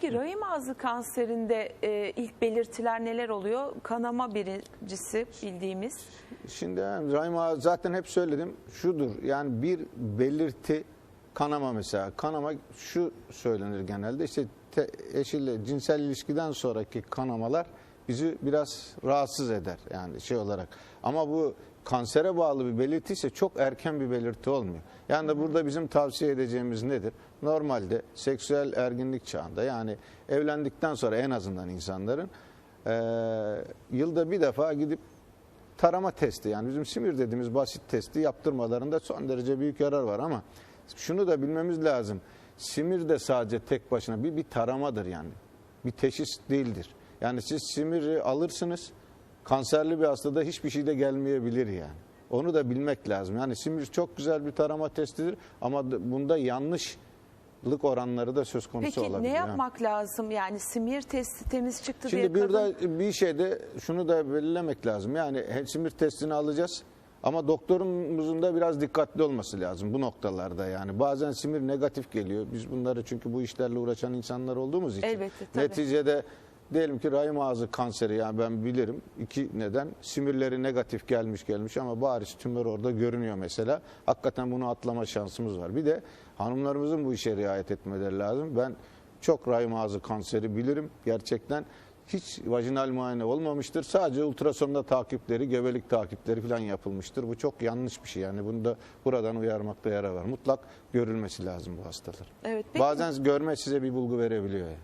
Peki rahim ağzı kanserinde e, ilk belirtiler neler oluyor? Kanama birincisi bildiğimiz. Şimdi Rahim Ağa zaten hep söyledim şudur yani bir belirti kanama mesela kanama şu söylenir genelde işte te- eşiyle cinsel ilişkiden sonraki kanamalar bizi biraz rahatsız eder yani şey olarak ama bu kansere bağlı bir belirti ise çok erken bir belirti olmuyor. Yani da burada bizim tavsiye edeceğimiz nedir? Normalde seksüel erginlik çağında yani evlendikten sonra en azından insanların eee, yılda bir defa gidip tarama testi yani bizim simir dediğimiz basit testi yaptırmalarında son derece büyük yarar var ama şunu da bilmemiz lazım. Simir de sadece tek başına bir, bir taramadır yani. Bir teşhis değildir. Yani siz simiri alırsınız kanserli bir hastada hiçbir şey de gelmeyebilir yani. Onu da bilmek lazım. Yani simir çok güzel bir tarama testidir ama bunda yanlışlık oranları da söz konusu Peki olabilir. ne yani. yapmak lazım? Yani simir testi temiz çıktı Şimdi diye burada kadın... bir şeyde şunu da belirlemek lazım. Yani simir testini alacağız ama doktorumuzun da biraz dikkatli olması lazım bu noktalarda yani. Bazen simir negatif geliyor. Biz bunları çünkü bu işlerle uğraşan insanlar olduğumuz için. Elbette, tabii. Neticede diyelim ki rahim ağzı kanseri yani ben bilirim. iki neden simirleri negatif gelmiş gelmiş ama bariz tümör orada görünüyor mesela. Hakikaten bunu atlama şansımız var. Bir de hanımlarımızın bu işe riayet etmeleri lazım. Ben çok rahim ağzı kanseri bilirim gerçekten. Hiç vajinal muayene olmamıştır. Sadece ultrasonda takipleri, gebelik takipleri falan yapılmıştır. Bu çok yanlış bir şey. Yani bunu da buradan uyarmakta yarar var. Mutlak görülmesi lazım bu hastalar. Evet, peki- Bazen görme size bir bulgu verebiliyor. Yani.